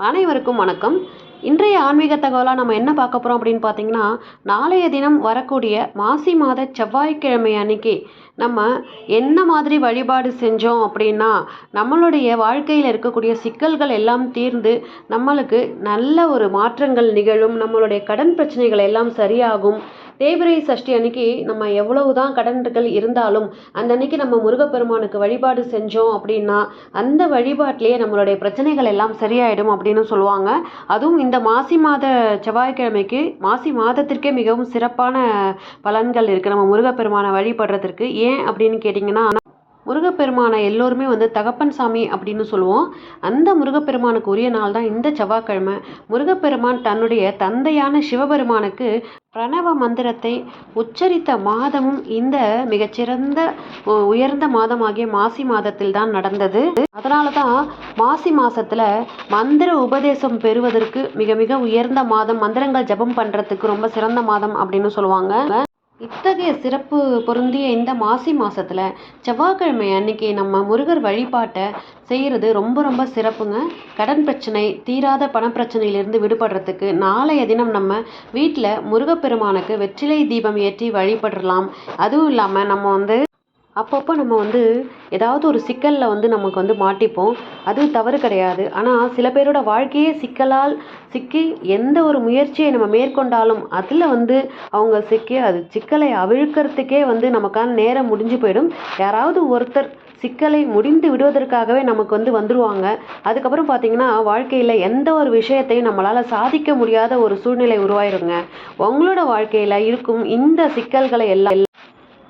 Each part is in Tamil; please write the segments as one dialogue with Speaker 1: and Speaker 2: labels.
Speaker 1: அனைவருக்கும் வணக்கம். இன்றைய ஆன்மீக தகவலாக நம்ம என்ன பார்க்க போகிறோம் அப்படின்னு பார்த்தீங்கன்னா நாளைய தினம் வரக்கூடிய மாசி மாத செவ்வாய்க்கிழமை அன்னைக்கு நம்ம என்ன மாதிரி வழிபாடு செஞ்சோம் அப்படின்னா நம்மளுடைய வாழ்க்கையில் இருக்கக்கூடிய சிக்கல்கள் எல்லாம் தீர்ந்து நம்மளுக்கு நல்ல ஒரு மாற்றங்கள் நிகழும் நம்மளுடைய கடன் பிரச்சனைகள் எல்லாம் சரியாகும் தேய்பிரை சஷ்டி அன்னைக்கு நம்ம எவ்வளவு தான் கடன்கள் இருந்தாலும் அந்த அன்னைக்கு நம்ம முருகப்பெருமானுக்கு வழிபாடு செஞ்சோம் அப்படின்னா அந்த வழிபாட்டிலேயே நம்மளுடைய பிரச்சனைகள் எல்லாம் சரியாயிடும் அப்படின்னு சொல்லுவாங்க. அதுவும் இந்த மாசி மாத செவ்வாய்க்கிழமைக்கு மாசி மாதத்திற்கே மிகவும் சிறப்பான பலன்கள் இருக்குது நம்ம முருகப்பெருமானை வழிபடுறதுக்கு ஏன் அப்படின்னு கேட்டிங்கன்னா முருகப்பெருமானை எல்லோருமே வந்து தகப்பன் சாமி அப்படின்னு சொல்லுவோம். அந்த முருகப்பெருமானுக்கு உரிய நாள் தான் இந்த செவ்வாய்க்கிழமை. முருகப்பெருமான் தன்னுடைய தந்தையான சிவபெருமானுக்கு பிரணவ மந்திரத்தை உச்சரித்த மாதமும் இந்த மிகச்சிறந்த உயர்ந்த மாதமாகிய மாசி மாதத்தில் தான் நடந்தது. அதனால தான் மாசி மாசத்துல மந்திர உபதேசம் பெறுவதற்கு மிக மிக உயர்ந்த மாதம் மந்திரங்கள் ஜெபம் பண்றதுக்கு ரொம்ப சிறந்த மாதம் அப்படின்னு சொல்லுவாங்க. இத்தகைய சிறப்பு பொருந்திய இந்த மாசி மாசத்துல செவ்வாய்க்கிழமை அன்னைக்கு நம்ம முருகர் வழிபாட்டை செய்கிறது ரொம்ப ரொம்ப சிறப்புங்க. கடன் பிரச்சனை தீராத பணப்பிரச்சனையிலிருந்து விடுபடுறதுக்கு நாளைய தினம் நம்ம வீட்டில் முருகப்பெருமானுக்கு வெற்றிலை தீபம் ஏற்றி வழிபடலாம். அதுவும் இல்லாமல் நம்ம வந்து அப்பப்போ நம்ம வந்து ஏதாவது ஒரு சிக்கலில் வந்து நமக்கு வந்து மாட்டிப்போம். அது தவறு கிடையாது. ஆனால் சில பேரோட வாழ்க்கையே சிக்கலால் சிக்கி எந்த ஒரு முயற்சியை நம்ம மேற்கொண்டாலும் அதில் வந்து அவங்க சிக்கி அது சிக்கலை அவிழ்க்கிறதுக்கே வந்து நமக்கான நேரம் முடிஞ்சு போயிடும். யாராவது ஒருத்தர் சிக்கலை முடிந்து விடுவதற்காகவே நமக்கு வந்து வந்துருவாங்க. அதுக்கப்புறம் பார்த்தீங்கன்னா வாழ்க்கையில் எந்த ஒரு விஷயத்தையும் நம்மளால் சாதிக்க முடியாத ஒரு சூழ்நிலை உருவாயிருங்க. உங்களோட வாழ்க்கையில் இருக்கும் இந்த சிக்கல்களை எல்லாம்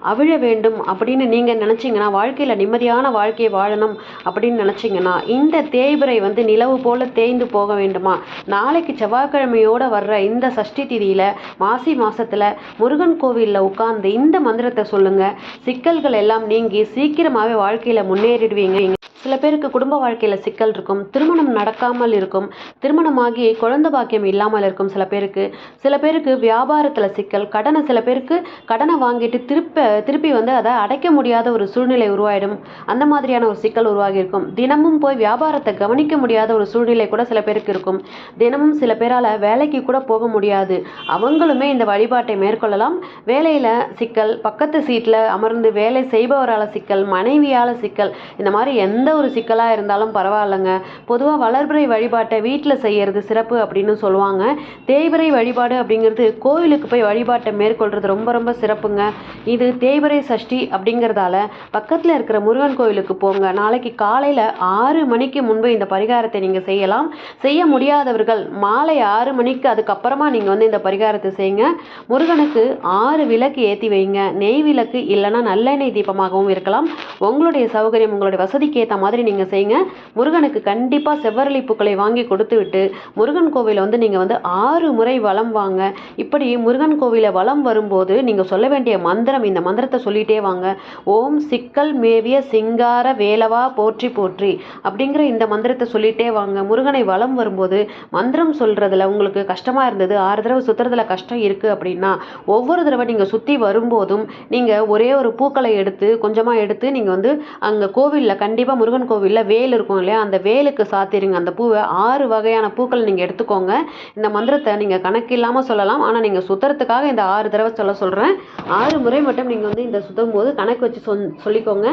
Speaker 1: அவிழ வேண்டும் அப்படின்னு நீங்கள் நினச்சிங்கன்னா வாழ்க்கையில் நிம்மதியான வாழ்க்கையை வாழணும் அப்படின்னு நினச்சிங்கன்னா இந்த தேய்பிரை வந்து நிலவு போல் தேய்ந்து போக வேண்டுமா? நாளைக்கு செவ்வாய்க்கிழமையோட வர்ற இந்த சஷ்டி திதியில் மாசி மாதத்தில் முருகன் கோவிலில் உட்கார்ந்து இந்த மந்திரத்தை சொல்லுங்கள் சிக்கல்கள் எல்லாம் நீங்கி சீக்கிரமாகவே வாழ்க்கையில் முன்னேறிடுவீங்க. சில பேருக்கு குடும்ப வாழ்க்கையில் சிக்கல் இருக்கும் திருமணம் நடக்காமல் இருக்கும் திருமணமாகி குழந்தை பாக்கியம் இல்லாமல் இருக்கும் சில பேருக்கு. சில பேருக்கு வியாபாரத்தில் சிக்கல் கடனை சில பேருக்கு கடனை வாங்கிட்டு திருப்ப திருப்பி வந்து அதை அடைக்க முடியாத ஒரு சூழ்நிலை உருவாயிடும். அந்த மாதிரியான ஒரு சிக்கல் உருவாகி இருக்கும். தினமும் போய் வியாபாரத்தை கவனிக்க முடியாத ஒரு சூழ்நிலை கூட சில பேருக்கு இருக்கும். தினமும் சில பேரால் வேலைக்கு கூட போக முடியாது. அவங்களுமே இந்த வழிபாட்டை மேற்கொள்ளலாம். வேலையில் சிக்கல் பக்கத்து சீட்டில் அமர்ந்து வேலை செய்பவரால் சிக்கல் மனைவியால் சிக்கல் இந்த மாதிரி எந்த ஒரு சிக்கலாக இருந்தாலும் பரவாயில்லைங்க. பொதுவாக வளர்பிறை வழிபாட்டை வீட்டில் செய்கிறது சிறப்பு அப்படின்னு சொல்லுவாங்க. தேய்பிறை வழிபாடு அப்படிங்கிறது கோவிலுக்கு போய் வழிபாட்டை மேற்கொள்கிறது ரொம்ப ரொம்ப சிறப்புங்க. இது தேய்பிறை சஷ்டி அப்படிங்கிறதால பக்கத்தில் இருக்கிற முருகன் கோவிலுக்கு போங்க. நாளைக்கு காலையில் ஆறு மணிக்கு முன்பு இந்த பரிகாரத்தை நீங்கள் செய்யலாம். செய்ய முடியாதவர்கள் மாலை ஆறு மணிக்கு அதுக்கப்புறமா நீங்கள் வந்து இந்த பரிகாரத்தை செய்யுங்க. முருகனுக்கு ஆறு விளக்கு ஏற்றி வைங்க. நெய் விளக்கு இல்லைன்னா நல்லெண்ணெய் தீபமாகவும் இருக்கலாம். உங்களுடைய சௌகரியம் உங்களுடைய வசதிக்கு ஏற்ற மாதிரி நீங்கள் செய்யுங்க. முருகனுக்கு கண்டிப்பாக செவ்வரளி பூக்களை வாங்கி கொடுத்து விட்டு முருகன் கோவிலை வந்து நீங்கள் வந்து ஆறு முறை வளம் வாங்க. இப்படி முருகன் கோவிலை வலம் வரும்போது நீங்கள் சொல்ல வேண்டிய மந்திரம் இந்த மந்திரத்தை சொல்லிட்டே வாங்க. ஓம் சிக்கல் மேவிய சிங்கார வேலவா போற்றி போற்றி அப்படிங்கிற இந்த மந்திரத்தை சொல்லிட்டே வாங்க. முருகனை வலம் வரும்போது மந்திரம் சொல்கிறதுல உங்களுக்கு கஷ்டமாக இருந்தது ஆறு தடவை சுத்துறதுல கஷ்டம் இருக்கு அப்படின்னா ஒவ்வொரு தடவை நீங்கள் சுற்றி வரும்போதும் நீங்கள் ஒரே ஒரு பூக்களை எடுத்து கொஞ்சமாக எடுத்து நீங்கள் வந்து அங்கே கோவிலில் கண்டிப்பாக முருகன் கோவில்ல வேல் இருக்கும் இல்லையா? அந்த வேலுக்கு சாத்திருங்க. அந்த பூவை ஆறு வகையான பூக்கள் நீங்கள் எடுத்துக்கோங்க. இந்த மந்திரத்தை நீங்கள் கணக்கு இல்லாமல் சொல்லலாம். ஆனால் நீங்கள் சுத்துறதுக்காக இந்த ஆறு தடவை சொல்ல சொல்கிறேன் ஆறு முறை மட்டும் நீங்கள் வந்து இந்த சுத்தம் போது கணக்கு வச்சு சொல் சொல்லிக்கோங்க.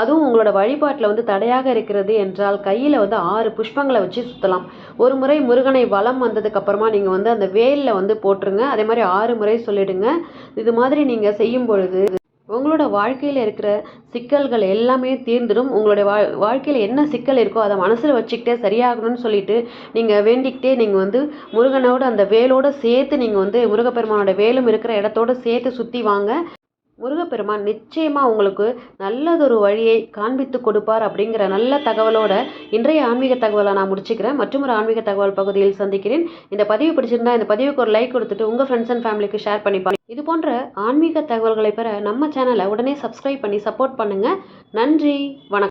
Speaker 1: அதுவும் உங்களோட வழிபாட்டில் வந்து தடையாக இருக்கிறது என்றால் கையில் வந்து ஆறு புஷ்பங்களை வச்சு சுற்றலாம் ஒரு முறை முருகனை வளம் வந்ததுக்கப்புறமா நீங்கள் வந்து அந்த வேலில் வந்து போட்டுருங்க. அதே மாதிரி ஆறு முறை சொல்லிடுங்க. இது மாதிரி நீங்கள் செய்யும் பொழுது உங்களோட வாழ்க்கையில் இருக்கிற சிக்கல்கள் எல்லாமே தீர்ந்துடும் உங்களுடைய வா வாழ்க்கையில் என்ன சிக்கல் இருக்கோ அதை மனசில் வச்சுக்கிட்டே சரியாகணும்னு சொல்லிட்டு நீங்கள் வேண்டிக்கிட்டே நீங்கள் வந்து முருகனோட அந்த வேலோடு சேர்த்து நீங்கள் வந்து முருகப்பெருமானோட வேலும் இருக்கிற இடத்தோட சேர்த்து சுற்றி வாங்க. முருகப்பெருமான் நிச்சயமாக உங்களுக்கு நல்லதொரு வழியை காண்பித்து கொடுப்பார் அப்படிங்கிற நல்ல தகவலோட இன்றைய ஆன்மீக தகவலை நான் முடிச்சுக்கிறேன். மற்றும் ஒரு ஆன்மீக தகவல் பகுதியில் சந்திக்கிறேன். இந்த பதிவு பிடிச்சிருந்தா இந்த பதிவுக்கு ஒரு லைக் கொடுத்துட்டு உங்கள் ஃப்ரெண்ட்ஸ் அண்ட் ஃபேமிலிக்கு ஷேர் பண்ணிப்பாங்க இது போன்ற ஆன்மீக தகவல்களை பெற நம்ம சேனலை உடனே சப்ஸ்கிரைப் பண்ணி சப்போர்ட் பண்ணுங்கள் நன்றி. வணக்கம்.